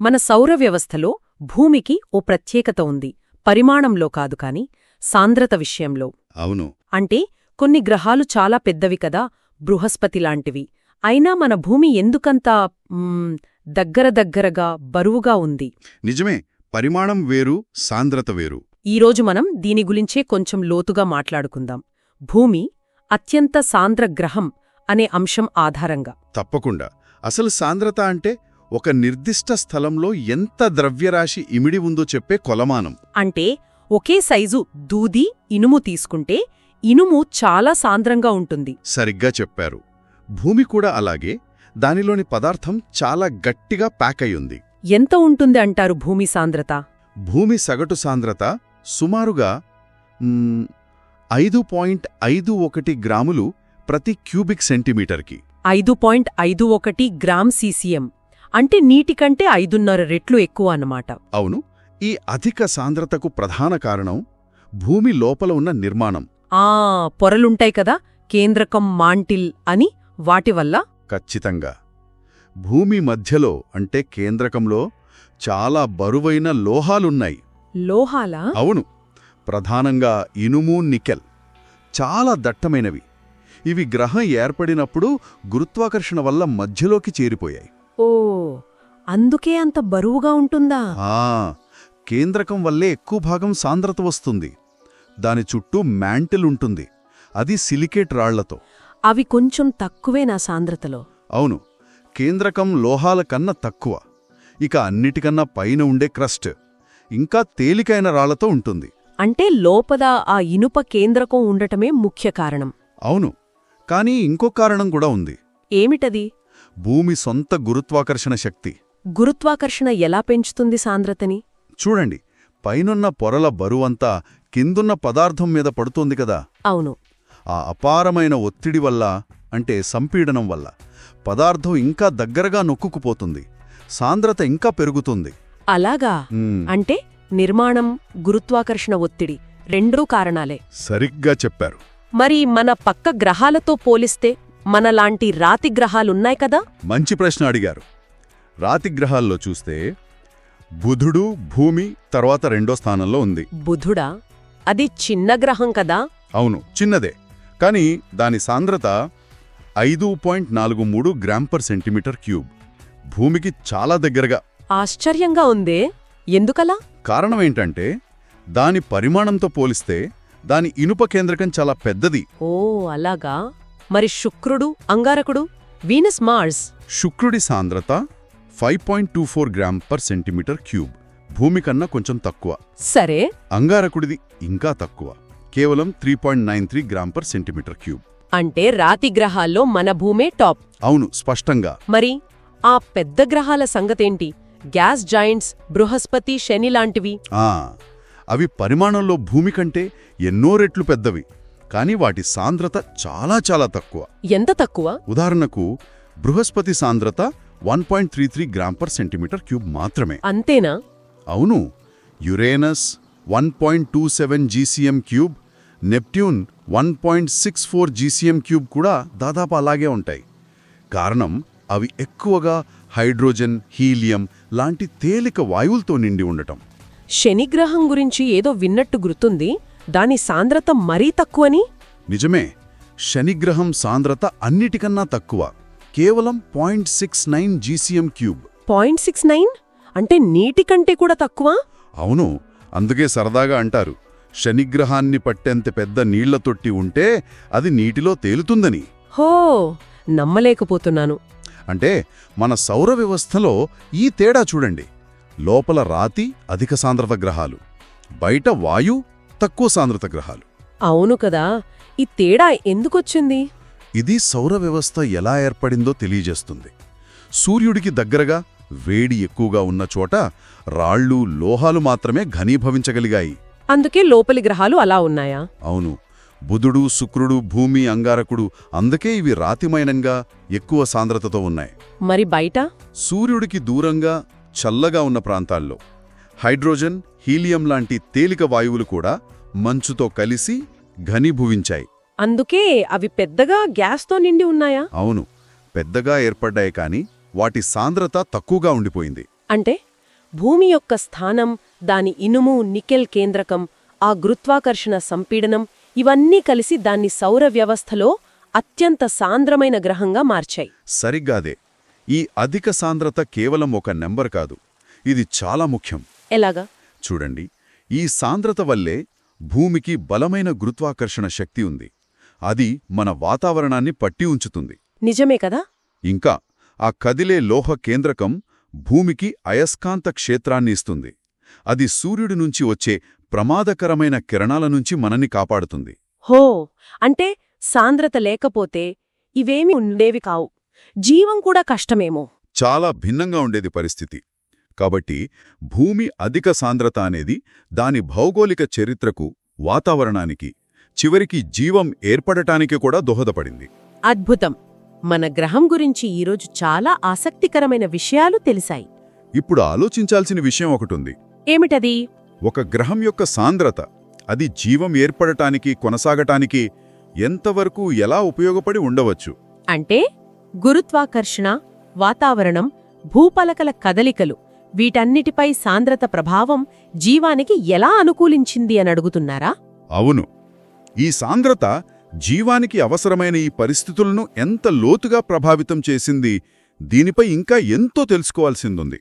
మన సౌర వ్యవస్థలో భూమికి ఓ ప్రత్యేకత ఉంది. పరిమాణంలో కాదు కాని సాంద్రత విషయంలో. అవును. అంటే కొన్ని గ్రహాలు చాలా పెద్దవి కదా బృహస్పతి లాంటివి. అయినా మన భూమి ఎందుకంత దగ్గర దగ్గరగా బరువుగా ఉంది? నిజమే పరిమాణం వేరు సాంద్రత వేరు. ఈరోజు మనం దీని గురించే కొంచెం లోతుగా మాట్లాడుకుందాం. భూమి అత్యంత సాంద్ర గ్రహం అనే అంశం ఆధారంగా. తప్పకుండా. అసలు సాంద్రత అంటే ఒక నిర్దిష్ట స్థలంలో ఎంత ద్రవ్యరాశి ఇమిడి ఉందో చెప్పే కొలమానం. అంటే ఒకే సైజు దూది ఇనుము తీసుకుంటే ఇనుము చాలా సాంద్రంగా ఉంటుంది. సరిగ్గా చెప్పారు. భూమి కూడా అలాగే. దానిలోని పదార్థం చాలా గట్టిగా ప్యాక్ అయ్యుంది. ఎంత ఉంటుంది అంటారు భూమి సాంద్రత? భూమి సగటు సాంద్రత సుమారుగా ఐదు పాయింట్ ఐదు ఒకటి గ్రాములు ప్రతి క్యూబిక్ సెంటీమీటర్కి. ఐదు పాయింట్ ఐదు ఒకటి గ్రామ్ సీసీఎం. అంటే నీటి కంటే ఐదున్నర రెట్లు ఎక్కువ అన్నమాట. అవును. ఈ అధిక సాంద్రతకు ప్రధాన కారణం భూమి లోపల ఉన్న నిర్మాణం. ఆ పొరలుంటాయి కదా కేంద్రకం మాంటిల్ అని వాటి వల్ల? ఖచ్చితంగా. భూమి మధ్యలో అంటే కేంద్రకంలో చాలా బరువైన లోహాలున్నాయి. లోహాలా? అవును. ప్రధానంగా ఇనుము నికెల్. చాలా దట్టమైనవి. ఇవి గ్రహం ఏర్పడినప్పుడు గురుత్వాకర్షణ వల్ల మధ్యలోకి చేరిపోయాయి. ఓ అందుకే అంత బరువుగా ఉంటుందా? ఆ కేంద్రకం వల్లే ఎక్కువ భాగం సాంద్రత వస్తుంది. దాని చుట్టూ మ్యాంటిల్ ఉంటుంది. అది సిలికేట్ రాళ్ళతో. అవి కొంచెం తక్కువే నా సాంద్రతలో? అవును కేంద్రకం లోహాల కన్నా తక్కువ. ఇక అన్నిటికన్నా పైన ఉండే క్రస్ట్ ఇంకా తేలికైన రాళ్ళతో ఉంటుంది. అంటే లోపద ఆ ఇనుప కేంద్రకం ఉండటమే ముఖ్య కారణం. అవును కానీ ఇంకో కారణం కూడా ఉంది. ఏమిటది? భూమి సొంత గురుత్వాకర్షణ శక్తి. గురుత్వాకర్షణ ఎలా పెంచుతుంది సాంద్రతని? చూడండి పైనున్న పొరల బరువంతా కిందున్న పదార్థం మీద పడుతోంది కదా. అవును. ఆ అపారమైన ఒత్తిడి వల్ల అంటే సంపీడనం వల్ల పదార్థం ఇంకా దగ్గరగా నొక్కుకుపోతుంది. సాంద్రత ఇంకా పెరుగుతుంది. అలాగా. అంటే నిర్మాణం గురుత్వాకర్షణ ఒత్తిడి రెండూ కారణాలే. సరిగ్గా చెప్పారు. మరి మన పక్క గ్రహాలతో పోలిస్తే మనలాంటి రాతి గ్రహాలున్నాయి కదా? మంచి ప్రశ్న అడిగారు. రాతి గ్రహాల్లో చూస్తే బుధుడు భూమి తర్వాత రెండో స్థానంలో ఉంది. బుధుడా? అది చిన్న గ్రహం కదా? అవును చిన్నదే. కానీ దాని సాంద్రత ఐదు పాయింట్ నాలుగు మూడు గ్రామ్ పర్ సెంటీమీటర్ క్యూబ్. భూమికి చాలా దగ్గరగా. ఆశ్చర్యంగా ఉందే. ఎందుకలా? కారణమేంటంటే దాని పరిమాణంతో పోలిస్తే దాని ఇనుప కేంద్రకం చాలా పెద్దది. ఓ అలాగా? మరి శుక్రుడు అంగారకుడు వీనస్ మార్స్. శుక్రుడి సాంద్రత five point two four gram per centimetre cube. భూమి కన్నా కొంచెం తక్కువ. సరే. అంగారకుడిది ఇంకా తక్కువ. కేవలం three point nine three gram per centimetre cube. అంటే రాతి గ్రహాల్లో మన భూమే టాప్. అవును స్పష్టంగా. మరి ఆ పెద్ద గ్రహాల సంగతేంటి? గ్యాస్ జాయింట్స్ బృహస్పతి శని లాంటివి. అవి పరిమాణంలో భూమి కంటే ఎన్నో రెట్లు పెద్దవి. కానీ వాటి సాంద్రత చాలా చాలా తక్కువ. ఎంత తక్కువ? ఉదాహరణకు బృహస్పతి సాంద్రత one point three three gram per centimetre cube మాత్రమే. అంతేనా? అవును. Uranus one point two seven GCM cube Neptune one point six four GCM cube కూడా దాదాపు అలాగే ఉంటాయి. కారణం అవి ఎక్కువగా హైడ్రోజన్ హీలియం లాంటి తేలిక వాయువులతో నిండి ఉండటం. శనిగ్రహం గురించి ఏదో విన్నట్టు గుర్తుంది. దాని సాంద్రత మరీ తక్కువని? నిజమే. శనిగ్రహం సాంద్రత అన్నిటికన్నా తక్కువ. కేవలం point six nine GCM cube. Point six nine? అంటే నీటి కంటే కూడా తక్కువ? అవును. అందుకే సరదాగా అంటారు. శనిగ్రహాన్ని పట్టేంత పెద్ద నీళ్ళ తొట్టి ఉంటే అది నీటిలో తేలుతుందని. హో! నమ్మలేకపోతున్నాను. అంటే మన సౌర వ్యవస్థలో ఈ తేడా చూడండి. లోపల రాతి అధిక సాంద్రత గ్రహాలు. బయట వాయు తక్కువ సాంద్రత గ్రహాలు. అవును కదా ఈ తేడా ఎందుకొచ్చింది? ఇది సౌర వ్యవస్థ ఎలా ఏర్పడిందో తెలియజేస్తుంది. సూర్యుడికి దగ్గరగా వేడి ఎక్కువగా ఉన్న చోట రాళ్ళు లోహాలు మాత్రమే ఘనీభవించగలిగాయి. అందుకే లోపలి గ్రహాలు అలా ఉన్నాయా? అవును. బుధుడు శుక్రుడు భూమి అంగారకుడు అందుకే ఇవి రాతిమైనంగా ఎక్కువ సాంద్రతతో ఉన్నాయి. మరి బయట? సూర్యుడికి దూరంగా చల్లగా ఉన్న ప్రాంతాల్లో. హైడ్రోజన్ హీలియం లాంటి తేలిక వాయువులు కూడా మంచుతో కలిసి ఘనీభువించాయి. అందుకే అవి పెద్దగా గ్యాస్తో నిండి ఉన్నాయా? అవును పెద్దగా ఏర్పడ్డాయి కాని వాటి సాంద్రత తక్కువగా ఉండిపోయింది. అంటే భూమి యొక్క స్థానం దాని ఇనుము నికెల్ కేంద్రకం ఆ గురుత్వాకర్షణ సంపీడనం ఇవన్నీ కలిసి దాన్ని సౌర వ్యవస్థలో అత్యంత సాంద్రమైన గ్రహంగా మార్చాయి. సరిగ్గాదే ఈ అధిక సాంద్రత కేవలం ఒక నెంబర్ కాదు ఇది చాలా ముఖ్యం. ఎలాగా? చూడండి ఈ సాంద్రత వల్లే భూమికి బలమైన గురుత్వాకర్షణ శక్తి ఉంది. అది మన వాతావరణాన్ని పట్టి ఉంచుతుంది. నిజమే కదా? ఇంకా ఆ కదిలే లోహ కేంద్రకం భూమికి అయస్కాంత క్షేత్రాన్ని ఇస్తుంది. అది సూర్యుడి నుంచి వచ్చే ప్రమాదకరమైన కిరణాల నుంచి మనని కాపాడుతుంది. హో! అంటే సాంద్రత లేకపోతే ఇవేమి ఉండేవి కావు. జీవం కూడా కష్టమేమో. చాలా భిన్నంగా ఉండేది పరిస్థితి. కాబట్టి భూమి అధిక సాంద్రత అనేది దాని భౌగోళిక చరిత్రకు వాతావరణానికి చివరికి జీవం ఏర్పడటానికి కూడా దోహదపడింది. అద్భుతం! మన గ్రహం గురించి ఈరోజు చాలా ఆసక్తికరమైన విషయాలు తెలిసాయి. ఇప్పుడు ఆలోచించాల్సిన విషయం ఒకటుంది. ఏమిటది? ఒక గ్రహం యొక్క సాంద్రత అది జీవం ఏర్పడటానికి కొనసాగటానికి ఎంతవరకు ఎలా ఉపయోగపడి ఉండవచ్చు? అంటే గురుత్వాకర్షణ వాతావరణం భూపలకల కదలికలు వీటన్నిటిపై సాంద్రత ప్రభావం జీవానికి ఎలా అనుకూలించింది అని అడుగుతున్నారా? అవును. ఈ సాంద్రత జీవానికి అవసరమైన ఈ పరిస్థితులను ఎంత లోతుగా ప్రభావితం చేసింది దీనిపై ఇంకా ఎంతో తెలుసుకోవాల్సిందుంది.